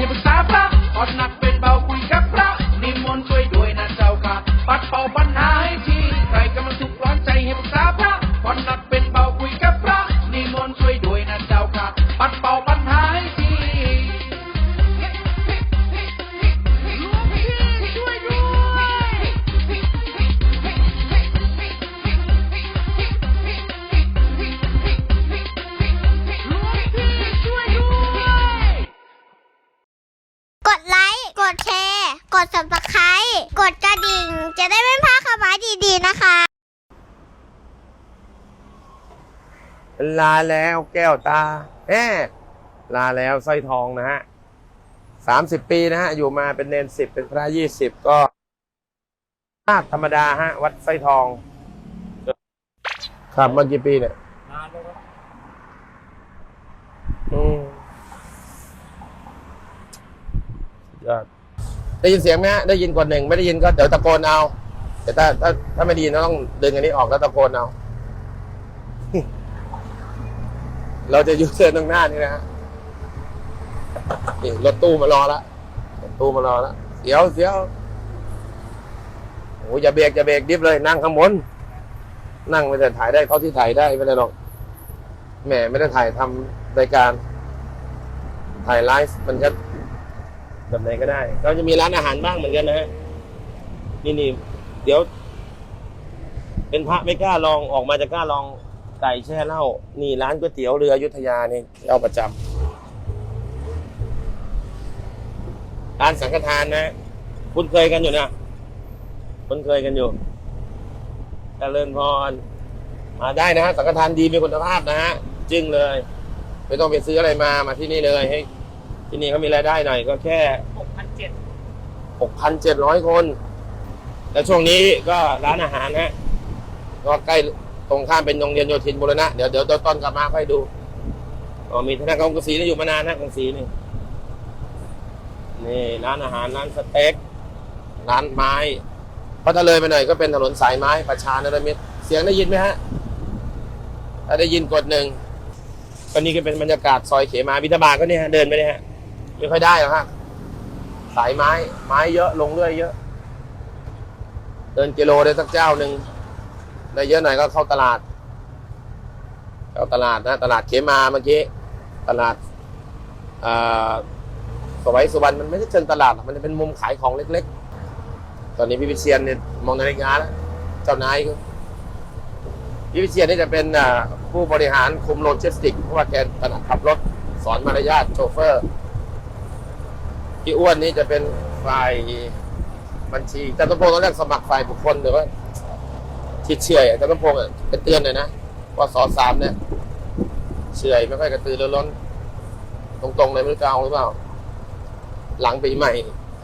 ให้ปรึกษาพระอ่อนหนักเป็นเบาคุยกับพระนิมนต์ช่วยด้วยนะเจ้าค่ะปัดเป่า นะคะลาแล้วแก้วตาแห่ลาแล้วสร้อยทองนะฮะสามสิบปีนะฮะ อยู่มาเป็นเนนสิบเป็นพระยี่สิบก็นาคธรรมดาฮะ วัดสร้อยทอง ครับมากี่ปีเนี่ยอืมยอดได้ยินเสียงไหมฮะ ได้ยินกดหนึ่ง ไม่ได้ยินก็เดี๋ยวตะโกนเอา แต่ถ้าถ้าถ้าไม่ไดีนก็ต้องดึงอันนี้ออกแล้วตะโกนเอา เราจะอยูเทิร์นตรงหน้านี่นะฮะนี่รถตู้มารอละรถตู้มารอละเสียวเสียวโอ้ยอย่าเบรกอย่าเบรกดิฟเลย นั่งข้างบนนั่งไม่ได้ถ่ายได้เขาที่ถ่ายได้ไม่ได้หรอกแหมไม่ได้ถ่ายทำรายการ ถ่ายไลฟ์มันจะแบบไหนก็ได้เราจะมีร้านอาหารบ้างเหมือนกันนะฮะนี่นี่ เดี๋ยว เป็นพระไม่กล้าลองออกมาจะกล้าลองไก่แช่เหล้านี่ร้านก๋วยเตี๋ยวเรืออยุธยานี่เอาประจำร้านสังฆทานนะคุ้นเคยกันอยู่นะคุ้นเคยกันอยู่เจริญพรมาได้นะฮะสังฆทานดีมีคุณภาพนะฮะจึงเลย ไม่ต้องไปซื้ออะไรมามาที่นี่เลยให้ ที่นี่เขามีรายได้หน่อยก็แค่หกพันเจ็ดหกพันเจ็ดร้อยคน แล้วช่วงนี้ก็ร้านอาหารฮะก็ใกล้ตรงข้ามเป็นโรงเรียนโยธินบุรณะเดี๋ยวเดี๋ยวตอนกลับมาค่อยดูอ๋อมีธนาคารกรุงศรีนี่อยู่มานานนะกรุงศรีนี่นี่ร้านอาหารร้านสเต็กร้านไม้พอถ้าเลยไปหน่อยก็เป็นถนนสายไม้ประชานรมิตรเสียงได้ยินไหมฮะถ้าได้ยินกดหนึ่งก็นี่ก็เป็นบรรยากาศซอยเขมาบิทบาทก็เนี่ยเดินไปเนี่ยฮะไม่ค่อยได้หรอกฮะสายไม้ไม้เยอะลงเรื่อยเยอะ เดินกิโลได้สักเจ้าหนึ่งได้เยอะหน่อยก็เข้าตลาด เข้าตลาดนะ ตลาดเขมาเมื่อกี้ ตลาดอ่าสวัยสุวรรณมันไม่ได้เชิงตลาด มันจะเป็นมุมขายของเล็ก ๆ ตอนนี้พี่วิเชียนเนี่ยมองนาฬิกาแล้วเจ้านายก็พี่วิเชียนนี่จะเป็นผู้บริหารคุมโลจิสติก เพราะว่าแกถนัดขับรถสอนมารยาทโชเฟอร์พี่อ้วนนี่จะเป็นฝ่าย บัญชีแต่ต้นพงศ์ตอนแรกสมัครฝ่ายบุคคลหรือว่าที่เชื่อยแต่ต้นพงศ์อะเป็นเตือนเลยนะว่าสอสามเนี่ยเชื่อยไม่ค่อยกระตือรือร้น ตรงๆเลยไม่รู้จะเอาหรือเปล่า หลังปีใหม่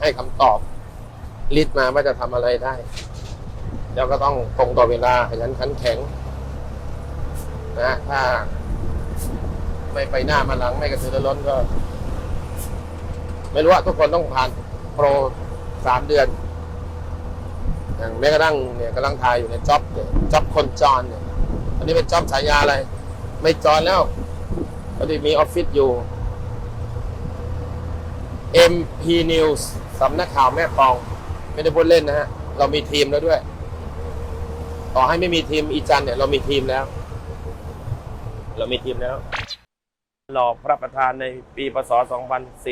ให้คำตอบลิสต์มาว่าจะทำอะไรได้ แล้วก็ต้องตรงต่อเวลาขยันขันแข็งนะถ้าไม่ไปหน้ามาหลังไม่กระตือรือร้นก็ ไม่รู้ว่าทุกคนต้องผ่านโปรสามเดือน อย่างแม้กระทั่งเนี่ยกำลังถ่ายอยู่ในจ็อบเนี่ยจ็อบคนจรเนี่ยอันนี้เป็นจ็อบฉายาอะไร ไม่จรแล้วพอดีมีออฟฟิศอยู่ MP News สำนักข่าวแม่กอง ไม่ได้พูดเล่นนะฮะ เรามีทีมแล้วด้วย ต่อให้ไม่มีทีมอีจันเนี่ย เรามีทีมแล้ว เรามีทีมแล้ว หล่อพระประธานในปีพศ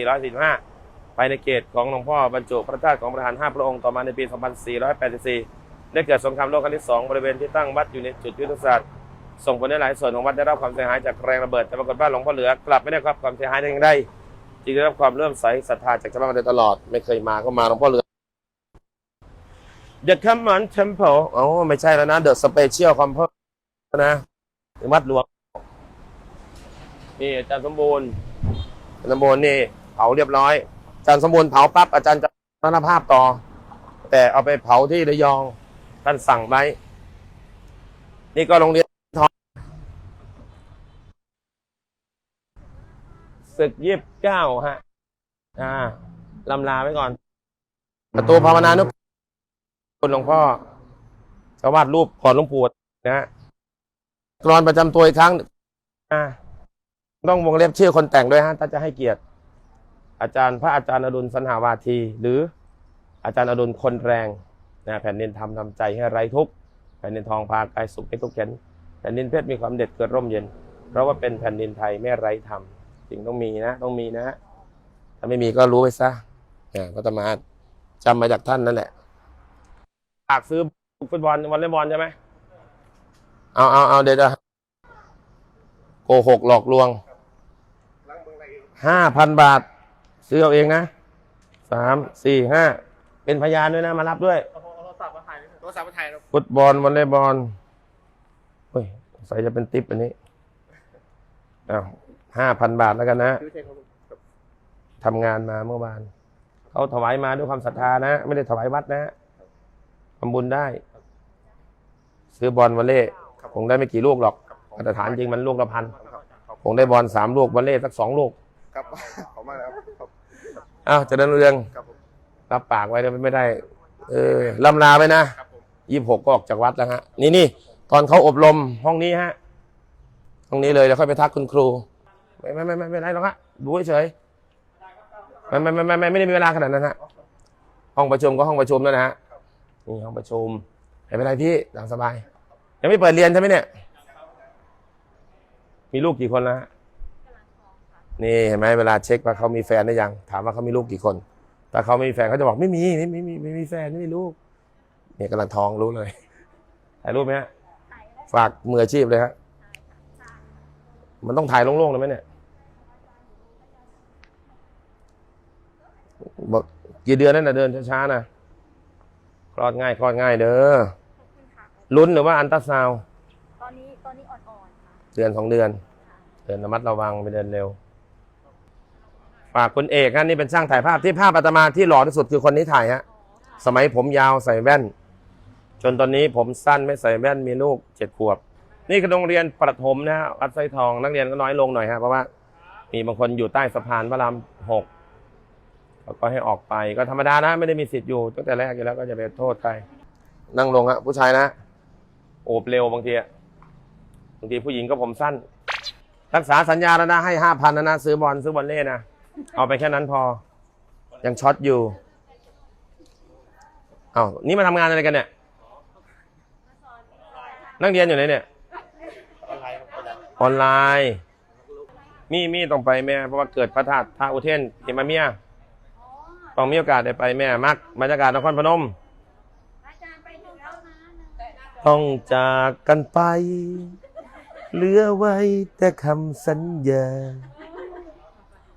2445 ภายในเขตของหลวงพ่อบรรจุพระธาตุของประธานห้าพระองค์ต่อมาในปี 2484 ได้เกิดสงครามโลกครั้งที่ 2 บริเวณที่ตั้งวัดอยู่ในจุดยุทธศาสตร์ ส่งผลให้หลายส่วนของวัดได้รับความเสียหายจากแรงระเบิด แต่ปรากฏว่าหลวงพ่อเหลือกลับไม่ได้รับความเสียหายใดอย่างใดจึงได้รับความเลื่อมใสศรัทธาจากชาวบ้านมาโดยตลอด ไม่เคยมาก็มาหลวงพ่อเหลือ The Common Temple อ๋อไม่ใช่แล้วนะ The Special Temple นะวัดหลวงนี่อาจารย์สมบูรณ์สมบูรณ์นี่เผาเรียบร้อย อาจารย์สมบูรณ์เผาปั๊บอาจารย์จะมรณภาพต่อ แต่เอาไปเผาที่ระยองท่านสั่งไว้นี่ก็โรงเรียนทองศึกยิบเก้าฮะ อ่าลำลาไว้ก่อน ประตูภาวนานุคุณหลวงพ่อชาววาดรูปก่อนหลวงปู่นะฮะกรอนประจำตัวอีกครั้ง อ่าต้องวงเล็บชื่อคนแต่งด้วยฮะ ถ้าจะให้เกียรติ อาจารย์พระอาจารย์อดุลสันหาวาที หรืออาจารย์อดุลคนแรงนะแผ่นดินทำทำใจให้ไร้ทุกข์แผ่นดินทองพากายสุขให้ทุกข์เข็นแผ่นดินเพชรมีความเด็ดเกิดร่มเย็น เพราะว่าเป็นแผ่นดินไทยไม่ไร้ธรรมจึงต้องมีนะ ต้องมีนะถ้าไม่มีก็รู้ไปซะนี่ยก็จะมาจำมาจากท่านนั่นแหละอยากซื้อฟุตบอลวอลเลย์บอลใช่ไหมเอาเอาเอาเดี๋ยวจะโกหกหลอกลวงห้าพันบาท ซื้อเอาเองนะสามสี่ห้าเป็นพยานด้วยนะ มารับด้วยโทรศัพท์มาถ่ายโทรศัพท์มาถ่ายฟุตบอลวอลเลย์บอลเฮ้ยใส่จะเป็นติปอันนี้อ้าวห้าพันบาทแล้วกันนะซื้อเช็คครับทำงานมาเมื่อวานเขาถวายมาด้วยความศรัทธานะ ไม่ได้ถวายวัดนะทำบุญได้ ซื้อบอลวอลเล่คงได้ไม่กี่ลูกหรอกมาตรฐานจริงมันลูกละพันคงได้บอลสามลูกวอลเล่สักสองลูกครับขอบมากนะครับครับ อ้าวเจะเดินเรืองครับผมรับปากไว้นะไม่ได้ เออลำลาไปนะครับผมยี่สิบหกก็ออกจากวัดแล้วฮะนี่นี่ตอนเขาอบรมห้องนี้ฮะห้องนี้เลยแล้วค่อยไปทักคุณครู ไม่ไม่ไม่ไม่ไม่เป็นไรหรอกฮะดูเฉยๆไม่ไม่ไม่ไม่ไม่ไม่ได้มีเวลาขนาดนั้นฮะห้องประชุมก็ห้องประชุมแล้วนะฮะนี่ห้องประชุมไม่เป็นไรพี่ตามสบาย ยังไม่เปิดเรียนใช่ไหมเนี่ย มีลูกกี่คนแล้วฮะ นี่เห็นไหมเวลาเช็คว่าเขามีแฟนหรือยัง ถามว่าเขามีลูกกี่คน ถ้าเขาไม่มีแฟนเขาจะบอกไม่มีไม่ไม่ไม่ไม่มีแฟนไม่มีลูก เนี่ยกำลังท้องรู้เลยถ่ายรูปไหมฮะฝากมืออาชีพเลยฮะมันต้องถ่ายโล่งๆเลยไหมเนี่ยบอกกี่เดือนนั่นนะเดินช้าๆนะคลอดง่ายคลอดง่ายเด้อลุ้นหรือว่าอันตราซาวด์ตอนนี้ตอนนี้อ่อนๆค่ะเดือนสองเดือน เดินระมัดระวังไปเดินเร็ว ฝากคุณเอกฮะนี่เป็นช่างถ่ายภาพที่ภาพอาตมาที่หล่อที่สุดคือคนนี้ถ่ายฮะสมัยผมยาวใส่แว่น จนตอนนี้ผมสั้นไม่ใส่แว่นมีลูกเจ็ดขวบ นี่คือโรงเรียนประถมนะฮะวัดไส้ทองนักเรียนก็น้อยลงหน่อยฮะเพราะว่า มีบางคนอยู่ใต้สะพานพระรามหกเขาก็ให้ออกไปก็ธรรมดานะ ไม่ได้มีสิทธิ์อยู่ตั้งแต่แรกอยู่แล้วก็จะไปโทษใครนั่งลงฮะผู้ชายนะโอบเร็วบางทีบางทีผู้หญิงก็ผมสั้น รักษาสัญญาแล้วนะให้ห้าพันนะนะซื้อบอลซื้อบอลเล่นะ เอาไปแค่นั้นพอ ยังช็อตอยู่เอาวนี่มาทำงานอะไรกันเนี่ย นั่งเรียนอยู่ไหนเนี่ย ออนไลน์ มีมีต้องไปแม่ เพราะว่าเกิดพระธาตุพระอุเทนเห็นมาเมียต้องมีโอกาสได้ไปแม่มักบรรยากาศนครพนม ต้องจากกันไป เหลือไว้แต่คำสัญญา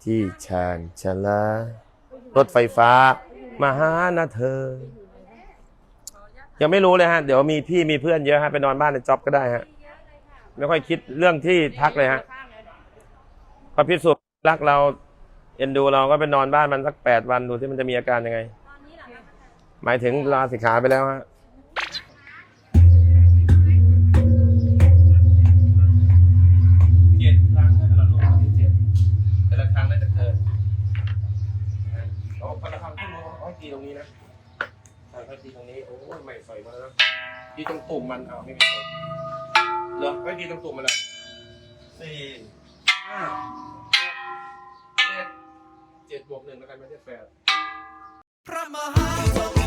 ที่ชาญชลารถไฟฟ้า มาหานะเธอ ยังไม่รู้เลยฮะ เดี๋ยวมีพี่มีเพื่อนเยอะฮะ ไปนอนบ้านในจ็อบก็ได้ฮะ ไม่ค่อยคิดเรื่องที่พักเลยฮะพอพิสูจน์รักเราเอ็นดูเราก็ไปนอนบ้านมันสักแปดวันดูที่มันจะมีอาการยังไง หมายถึงลาสิกขาไปแล้วฮะเจ็ดครั้งนะเราลูกครั้งที่เจ็ดแต่ละครั้งน่าจะเกินโอ้คนละครั้งที่รู้เขาให้ ตีตรงนี้นะแต่เขาตีตรงนี้โอ้ยไม่ใส่มาแล้วนะตีตรงตุ่มมันเอาไม่มีตุ่มเหรอไม่ตีตรงตุ่มมันละสี่ห้าเจ็ดเจ็ดบวกหนึ่งแล้วกันไม่ใช่แปดพระมหากรุ